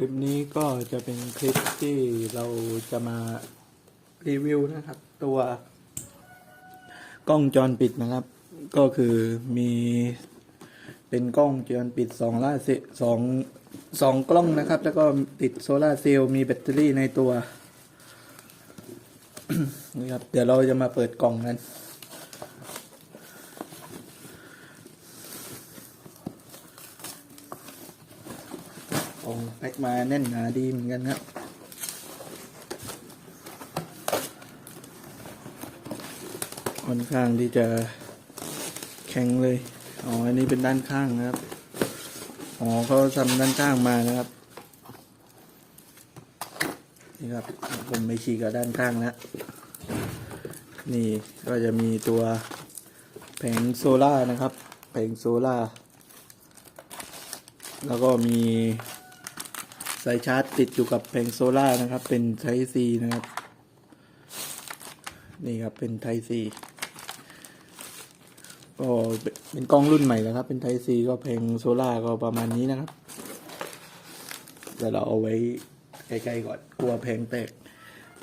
ลิปนี้ก็จะเป็นคลิปที่เราจะมารีวิวนะครับ ตัว กล้องจรปิดนะครับ ก็คือมีเป็นกล้องจรปิดสองล่าเซสองสองกล้องนะครับ แล้วก็ติดโซลาเซลล์มีแบตเตอรี่ในตัวนี่ครับเดี๋ยวเราจะมาเปิดกล่องกัน กล่อง แพ็คมาแน่นหนาดีเหมือนกันครับค่อนข้างที่จะแข็งเลย อ๋อ อันนี้เป็นด้านข้างนะครับ อ๋อเขาทำด้านข้างมานะครับ นี่ครับ ผมไม่ฉีกกับด้านข้างแล้วนี่ก็จะมีตัวแผงโซล่านะครับ แผงโซล่า แล้วก็มี สายชาร์จติดอยู่กับแผงโซล่านะครับ เป็นไทซีนะครับ นี่ครับเป็นไทซีก็เป็นกล้องรุ่นใหม่แล้วครับ เป็นไทซีก็แผงโซล่าก็ประมาณนี้นะครับเดี๋ยวเราเอาไว้ใกล้ๆก่อนกลัวแผงแตก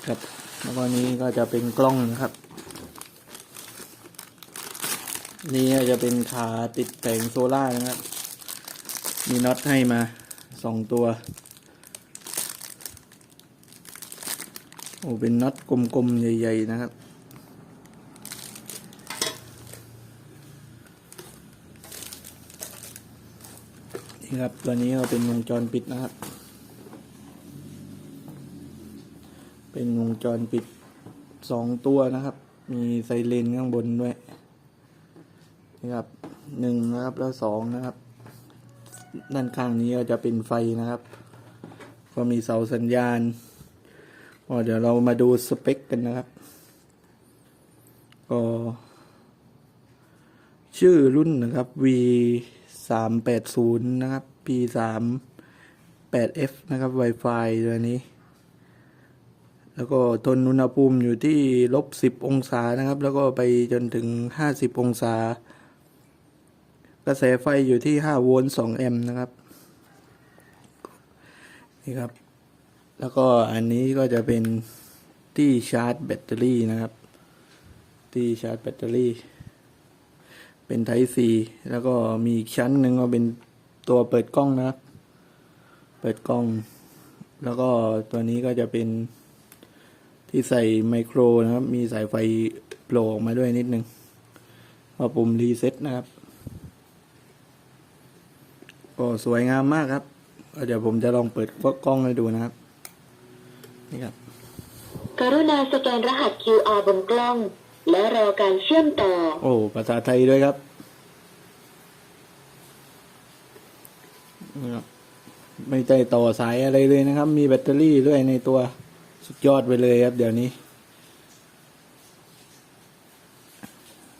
ครับแล้วก็นี้ก็จะเป็นกล้องนะครับ นี่จะเป็นขาติดแผงโซล่านะครับ มีน็อตให้มาสองตัว อ้เป็นน็อตกลมๆ ใหญ่ ๆ นะครับ นี่ครับ ตัวนี้ก็เป็นวงจรปิดนะครับ เป็นวงจรปิดสองตัวนะครับ มีไซเรนข้างบนด้วย นี่ครับหนึ่งนะครับแล้วสองนะครับ ด้านข้างนี้ก็จะเป็นไฟนะครับ ก็มีเสาสัญญาณ ก็เดี๋ยวเรามาดูสเปคกันนะครับ ก็ ชื่อรุ่นนะครับ V สามแปดศูนย์นะครับ P สามแปด F นะครับ Wi-Fi ตัวนี้ แล้วก็ทนอุณหภูมิอยู่ที่ลบสิบองศานะครับ แล้วก็ไปจนถึงห้าสิบองศา กระแสไฟอยู่ที่5โวลต์2แอมป์นะครับ นี่ครับ แล้วก็อันนี้ก็จะเป็นที่ชาร์จแบตเตอรี่นะครับ ที่ชาร์จแบตเตอรี่ เป็นไทป์ C แล้วก็มีอีกชั้นหนึ่งก็เป็นตัวเปิดกล้องนะครับ เปิดกล้อง แล้วก็ตัวนี้ก็จะเป็นที่ใส่ไมโครนะครับ มีสายไฟโผล่ออกมาด้วยนิดนึงว่าปุ่มรีเซ็ตนะครับ ก็สวยงามมากครับ เดี๋ยวผมจะลองเปิดกล้องให้ดูนะครับ นี่ครับกรุณาสแกนรหัส QR บนกล้อง และรอการเชื่อมต่อ โอ้ภาษาไทยด้วยครับนี่ครับไม่ได้ต่อสายอะไรเลยนะครับ มีแบตเตอรี่ด้วยในตัวสุดยอดไปเลยครับ เดี๋ยวนี้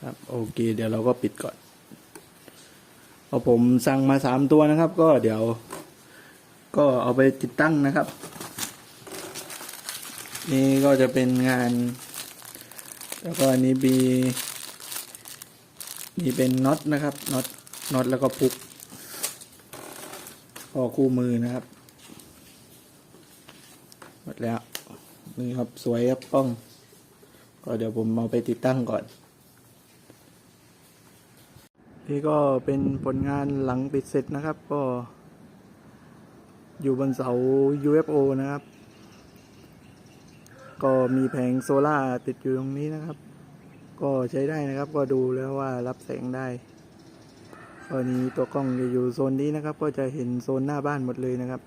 ครับโอเค เดี๋ยวเราก็ปิดก่อนพอผมสั่งมาสามตัวนะครับ ก็เดี๋ยว ก็เอาไปติดตั้งนะครับ นี่ก็จะเป็นงาน แล้วก็อันนี้มีมีเป็นน็อตนะครับน็อตน็อตแล้วก็พุกก็คู่มือนะครับ หมดแล้ว นี่ครับสวยครับกล้อง ก็เดี๋ยวผมเอาไปติดตั้งก่อน นี่ก็เป็นผลงานหลังปิดเสร็จนะครับ ก็ อยู่บนเสา UFO นะครับ ก็มีแผงโซล่าติดอยู่ตรงนี้นะครับ ก็ใช้ได้นะครับ ก็ดูแล้วว่ารับแสงได้ตอนนี้ตัวกล้องจะอยู่โซนนี้นะครับ ก็จะเห็นโซนหน้าบ้านหมดเลยนะครับ